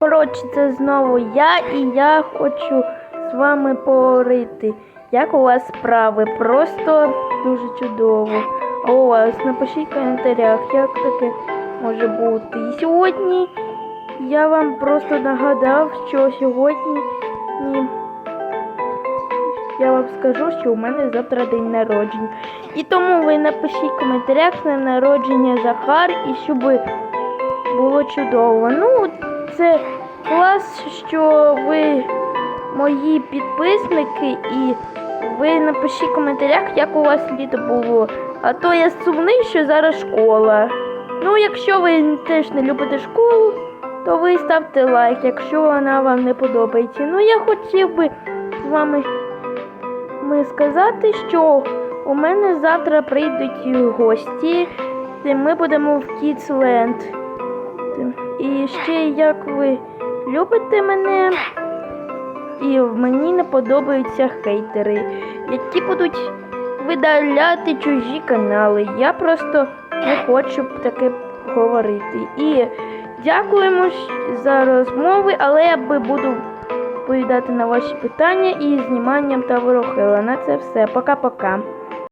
Коротше, це знову я і я хочу з вами поговорити. Як у вас справи? Просто дуже чудово. А у вас напишіть в коментарях, як таке може бути. І сьогодні я вам просто нагадав, що сьогодні я вам скажу, що у мене завтра день народження. І тому ви напишіть в коментарях на народження Захар і щоб було чудово. Ну, це клас, що ви мої підписники, і ви напишіть в коментарях, як у вас літо було. А то я сумний, що зараз школа. Ну, якщо ви теж не любите школу, то ви ставте лайк, якщо вона вам не подобається. Ну, я хотів би з вами ми сказати, що у мене завтра прийдуть гості. і Ми будемо в Кіцленд. І ще як ви любите мене, і мені не подобаються хейтери, які будуть видаляти чужі канали. Я просто не хочу таке говорити. І дякуємо за розмови, але я би буду відповідати на ваші питання і зніманням та ворохила. На це все. Пока-пока.